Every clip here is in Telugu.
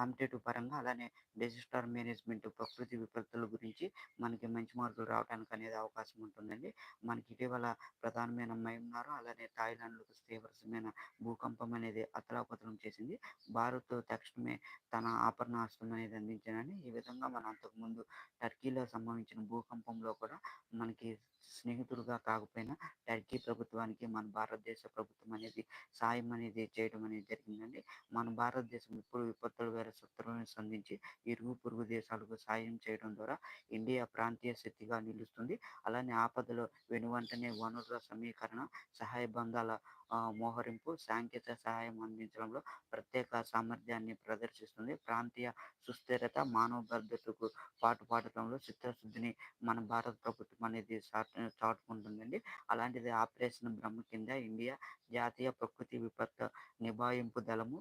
కాంపిటేటివ్ పరంగా అలానే డిజాస్టర్ మేనేజ్మెంట్ ప్రకృతి విపత్తుల గురించి మనకి మంచి మార్కులు రావడానికి అనేది అవకాశం ఉంటుందండి. మనకి ఇటీవల ప్రధానమైన మయన్మార్ అలానే థాయిలాండ్లో తీవ్రమైన భూకంపం అనేది అతలాకుతలం చేసింది. భారత్ తక్షణమే తన ఆపరణ ఆపరణాస్త్రం అనేది అందించానని ఈ విధంగా మనం అంతకుముందు టర్కీలో సంభవించిన భూకంపంలో కూడా మనకి స్నేహితులుగా కాకపోయినా టర్కీ ప్రభుత్వానికి మన భారతదేశ ప్రభుత్వం అనేది సాయం అనేది చేయడం అనేది జరిగిందండి. మన భారతదేశం ఇప్పుడు విపత్తులు వేరే శత్రువులను సంధించి ఇరుగు పొరుగు దేశాలకు సాయం చేయడం ద్వారా ఇండియా ప్రాంతీయ శక్తిగా నిలుస్తుంది. అలానే ఆపదలో వెనువంటనే వనరుల సమీకరణ సహాయ బంధాల మోహరింపు సాంకేతిక సహాయం అందించడంలో ప్రత్యేక సామర్థ్యాన్ని ప్రదర్శిస్తుంది. ప్రాంతీయ సుస్థిరత మానవ భద్రతకు పాటుపడటంలో చిత్తశుద్ధిని మన భారత ప్రభుత్వం అనేది చాటుకుంటుందండి. అలాంటిది ఆపరేషన్ బ్రహ్మ కింద ఇండియా జాతీయ ప్రకృతి విపత్తు నిభాయింపు దళము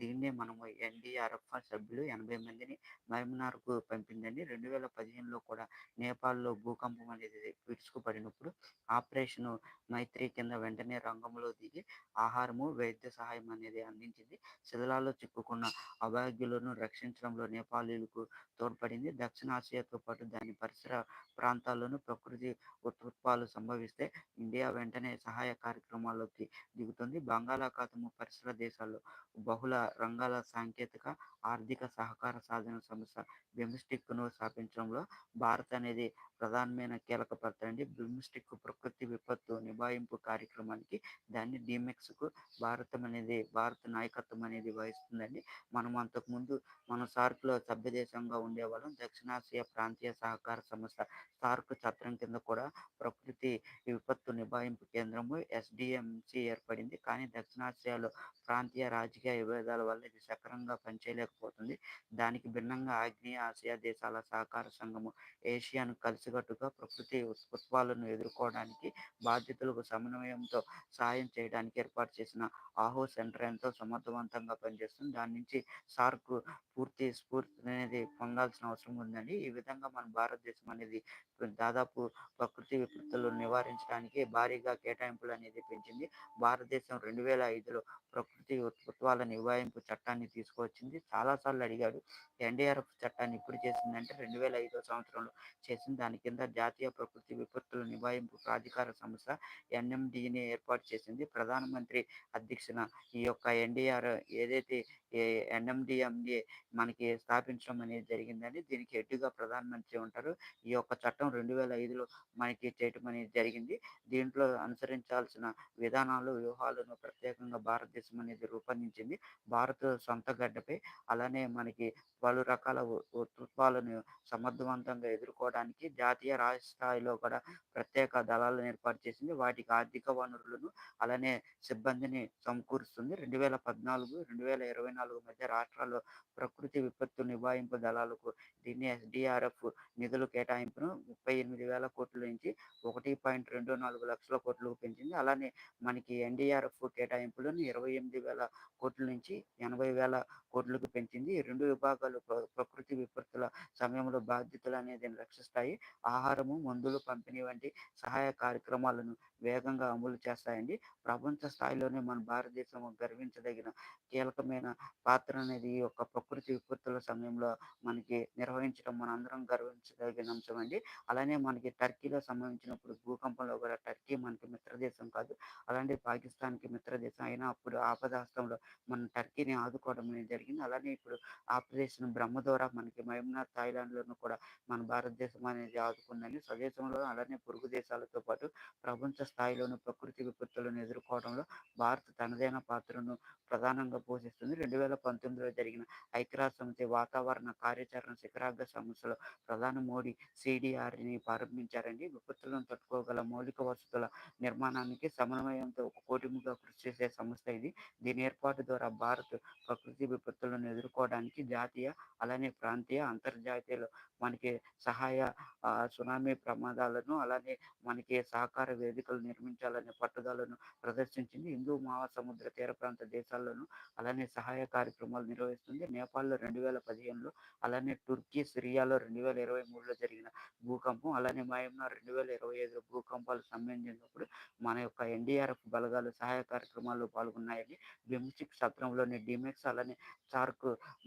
దీన్నే మనము ఎన్డీఆర్ఎఫ్ సభ్యులు ఎనభై మందిని మయన్మార్కు పంపిందని రెండు వేల పదిహేనులో కూడా నేపాల్లో భూకంపం అనేది విరుచుకుపడినప్పుడు ఆపరేషన్ మైత్రి కింద వెంటనే రంగంలో దిగి ఆహారము వైద్య సహాయం అనేది అందించింది. శిథిలాల్లో చిక్కుకున్న అభాగ్యులను రక్షించడంలో నేపాలీలకు తోడ్పడింది. దక్షిణాసియాతో పాటు దాని పరిసర ప్రాంతాల్లోనూ ప్రకృతి ఉత్పాలు సంభవిస్తే ఇండియా వెంటనే సహాయ కార్యక్రమాల్లోకి దిగుతుంది. బంగాళాఖాతము పరిసర దేశాల్లో బహుళ రంగాల సాంకేతిక ఆర్థిక సహకార సాధన సంస్థ బిమ్స్టిక్ను స్థాపించడంలో భారత్ అనేది ప్రధానమైన కీలక పాత్ర అండి. బిమ్స్టిక్ ప్రకృతి విపత్తు నిభాయింపు కార్యక్రమానికి దాన్ని డిమెక్స్కు భారతం అనేది భారత నాయకత్వం అనేది వహిస్తుందండి. మనం అంతకుముందు మన సార్క్లో సభ్యదేశంగా ఉండేవాళ్ళం. దక్షిణాసియా ప్రాంతీయ సహకార సంస్థ సార్క్ చట్రం కింద కూడా ప్రకృతి విపత్తు నిభాయింపు కేంద్రము ఎస్డిఎంసి ఏర్పడింది. కానీ దక్షిణాసియాలో ప్రాంతీయ రాజకీయ విభేదాల వల్ల ఇది సక్రమంగా పనిచేయలేకపోతుంది దానికి భిన్నంగా ఆగ్నేయ ఆసియా దేశాల సహకార సంఘము ఏషియాను కలిసికట్టుగా ప్రకృతి ఉత్పత్తులను ఎదుర్కోవడానికి బాధ్యతలకు సమన్వయంతో సాయం చేయడానికి ఏర్పాటు చేసిన ఆహో సెంటర్ ఎంతో సమర్థవంతంగా పనిచేస్తుంది. దాని నుంచి సార్క్ పూర్తి స్ఫూర్తి అనేది పొందాల్సిన అవసరం ఉందండి. ఈ విధంగా మన భారతదేశం అనేది దాదాపు ప్రకృతి విపత్తులను నివారించడానికి భారీగా కేటాయింపులు అనేది పెంచింది. భారతదేశం రెండు వేల ఐదులో ప్రకృతి ఉత్పత్తుల నివారింపు చట్టాన్ని తీసుకువచ్చింది. చాలాసార్లు అడిగాడు. ఎన్డీఆర్ఎఫ్ చట్టాన్ని ఇప్పుడు చేసిందంటే రెండు వేల ఐదో సంవత్సరంలో చేసింది దాని కింద జాతీయ ప్రకృతి విపత్తుల నివారింపు ప్రాధికార సంస్థ ఎన్ఎండిని ఏర్పాటు చేసింది. ప్రధానమంత్రి అధ్యక్షన ఈ యొక్క ఎన్డీఆర్ ఏదైతే ఎన్ఎండిఎండి మనకి స్థాపించడం అనేది జరిగిందని దీనికి హెడ్గా ప్రధానమంత్రి ఉంటారు. ఈ యొక్క చట్టం రెండు వేల ఐదులో మనకి చేయటం అనేది జరిగింది. దీంట్లో అనుసరించాల్సిన విధానాలు వ్యూహాలను ప్రత్యేకంగా భారతదేశం అనేది రూపొందించింది. భారత సొంత గడ్డపై అలానే మనకి పలు రకాల ఉత్పత్తులను సమర్థవంతంగా ఎదుర్కోవడానికి జాతీయ రాష్ట్ర స్థాయిలో కూడా ప్రత్యేక దళాలను ఏర్పాటు చేసింది. వాటికి ఆర్థిక వనరులను అలానే సిబ్బందిని సమకూరుస్తుంది. రెండు వేల పద్నాలుగు రెండు వేల ఇరవై నాలుగు మధ్య రాష్ట్రాల్లో ప్రకృతి విపత్తు నివారింపు దళాలకు దీన్ని ఎస్డిఆర్ఎఫ్ నిధులు కేటాయింపును ముప్పై ఎనిమిది వేల కోట్ల నుంచి ఒకటి పాయింట్ రెండు నాలుగు లక్షల కోట్లకు పెంచింది. అలానే మనకి ఎన్డీఆర్ఎఫ్ కేటాయింపులను ఇరవై ఎనిమిది వేల కోట్ల నుంచి ఎనభై వేల కోట్లకు పెంచింది ఈ రెండు విభాగాలు ప్రకృతి విపత్తుల సమయంలో బాధ్యతలు అనేది రక్షిస్తాయి ఆహారము మందులు పంపిణీ వంటి సహాయ కార్యక్రమాలను వేగంగా అమలు చేస్తాయండి. ప్రపంచ స్థాయిలోనే మన భారతదేశం గర్వించదగిన కీలకమైన పాత్ర అనేది ఈ యొక్క ప్రకృతి విపత్తుల సమయంలో మనకి నిర్వహించడం మన అందరం గర్వించదగిన అంశం అండి. అలానే మనకి టర్కీలో సంబంధించినప్పుడు భూకంపంలో కూడా టర్కీ మనకి మిత్రదేశం కాదు. అలాంటి పాకిస్తాన్కి మిత్రదేశం అయినా అప్పుడు ఆపదాస్తంలో మన టర్కీని ఆదుకోవడం అనేది జరిగింది. అలానే ఇప్పుడు ఆపరేషన్ బ్రహ్మ ద్వారా మనకి మయన్మార్ థాయిలాండ్లోనూ కూడా మన భారతదేశం అనేది ఆదుకుందని స్వదేశంలో అలానే పొరుగు దేశాలతో పాటు ప్రపంచ స్థాయిలోనూ ప్రకృతి విపత్తులను ఎదుర్కోవడంలో భారత్ తనదైన పాత్రను ప్రధానంగా పోషిస్తుంది. రెండు వేల పంతొమ్మిదిలో జరిగిన ఐక్యరాజ్య సమితి వాతావరణ కార్యాచరణ శిఖరాగ్ర సమస్యలో ప్రధాని మోడీ సిడిఆర్ని ప్రారంభించారండి. విపత్తులను తట్టుకోగల మౌలిక వసతుల నిర్మాణానికి సమన్వయంతో ఒక కోటిముగా కృషి చేసే సంస్థ ఇది. దీని ఏర్పాటు ద్వారా భారత్ ప్రకృతి విపత్తులను ఎదుర్కోవడానికి జాతీయ అలానే ప్రాంతీయ అంతర్జాతీయ మనకి సహాయ సునామీ ప్రమాదాలను అలానే మనకి సహకార వేదికలు నిర్మించాలనే పట్టుదలను ప్రదర్శించింది. హిందూ మహాసముద్ర తీర ప్రాంత దేశాల్లోనూ అలానే సహాయ కార్యక్రమాలు నిర్వహిస్తుంది. నేపాల్‌లో 2015లో అలానే టుర్కీ సిరియాలో 2023లో జరిగిన భూకంపం, అలానే మయంనార్ రెండు వేల ఇరవై ఐదులో భూకంపాలు సంబంధించినప్పుడు మన యొక్క ఎన్‌డీఆర్‌ఎఫ్ బలగాలు సహాయ కార్యక్రమాల్లో పాల్గొన్నాయని బిమ్స్టిక్ సత్రంలోని డిమెక్స్ అలానే సార్క్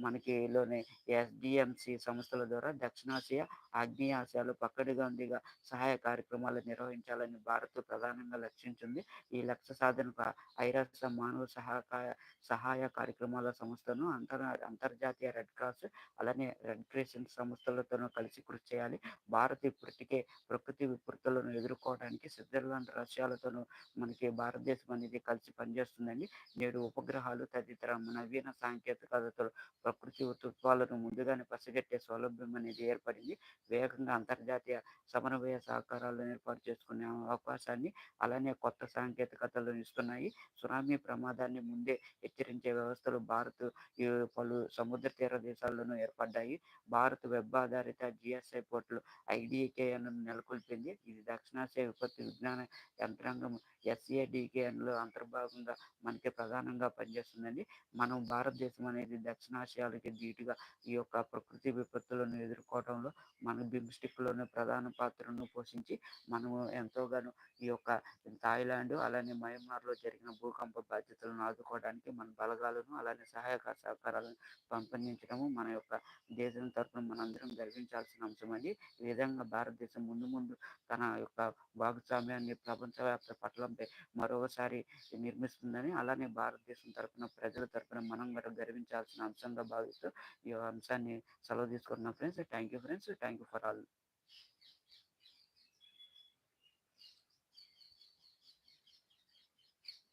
మనకి లోని ఎస్డిఎంసి సంస్థల ద్వారా దక్షిణాసియా, ఆగ్నేయాసియాలో పక్కడిగా ఉందిగా సహాయ కార్యక్రమాలు నిర్వహించాలని భారత్ ప్రధానంగా లక్ష్యించింది. ఈ లక్ష్య సాధనకు ఐరాస మానవ సహాయ సహాయ కార్యక్రమాల సంస్థను అంతర్ అంతర్జాతీయ రెడ్ క్రాస్ అలానే రెడ్ క్రిసెంట్ సంస్థలతోనూ కలిసి కృషి చేయాలి. భారత్ ఇప్పటికే ప్రకృతి విపత్తులను ఎదుర్కోవడానికి స్విట్జర్లాండ్, రష్యాలతోనూ మనకి భారతదేశం అనేది కలిసి పనిచేస్తుందండి. నేడు ఉపగ్రహాలు తదితర నవీన సాంకేతికతతో ప్రకృతి తుఫాలను ముందుగానే పసిగట్టే సౌలభ్యం అనేది ఏర్పడింది. వేగంగా అంతర్జాతీయ సమన్వయ సహకారాలను ఏర్పాటు చేసుకునే అవకాశాన్ని అలానే కొత్త సాంకేతికతలు ఇస్తున్నాయి. సునామీ ప్రమాదాన్ని ముందే హెచ్చరించే వ్యవస్థలు భారత్ పలు సముద్ర తీర దేశాల్లోనూ ఏర్పడ్డాయి. భారత్ వెబ్ ఆధారిత జిఎస్ఐ పోర్టల్ ఐడీకేఎన్ నెలకొల్పింది. ఇది దక్షిణాసియా విపత్తు విజ్ఞాన యంత్రాంగం ఎస్ఏడీకేఎన్‌లో అంతర్భాగంగా మనకి ప్రధానంగా పనిచేస్తుందండి. మనం భారతదేశం అనేది దక్షిణాసియాలకి ధీటుగా ఈ యొక్క ప్రకృతి విపత్తులను ఎదుర్కోవటంలో మన బిమ్‌స్టెక్‌లోనే ప్రధాన పాత్రను పోషించి మనము ఎంతోగానో ఈ యొక్క థాయిలాండ్ అలానే మయన్మార్‌లో జరిగిన భూకంప బాధ్యతలను ఆదుకోవడానికి మన బలగాలను అలానే సహాయక సహకారాలను పెంపొందించడము మన యొక్క దేశం తరపున మనందరం గర్వించాల్సిన అంశమండి. ఈ విధంగా భారతదేశం ముందు ముందు తన యొక్క భాగస్వామ్యాన్ని ప్రపంచవ్యాప్త పట్లంపై మరొకసారి నిర్మిస్తుందని అలానే భారతదేశం తరఫున ప్రజల తరపున మనం గర్వించాల్సిన గర్వించాల్సిన అంశంగా భావిస్తూ ఈ అంశాన్ని సెలవు తీసుకుంటున్నాం friends. Thank you friends. Thank you for all.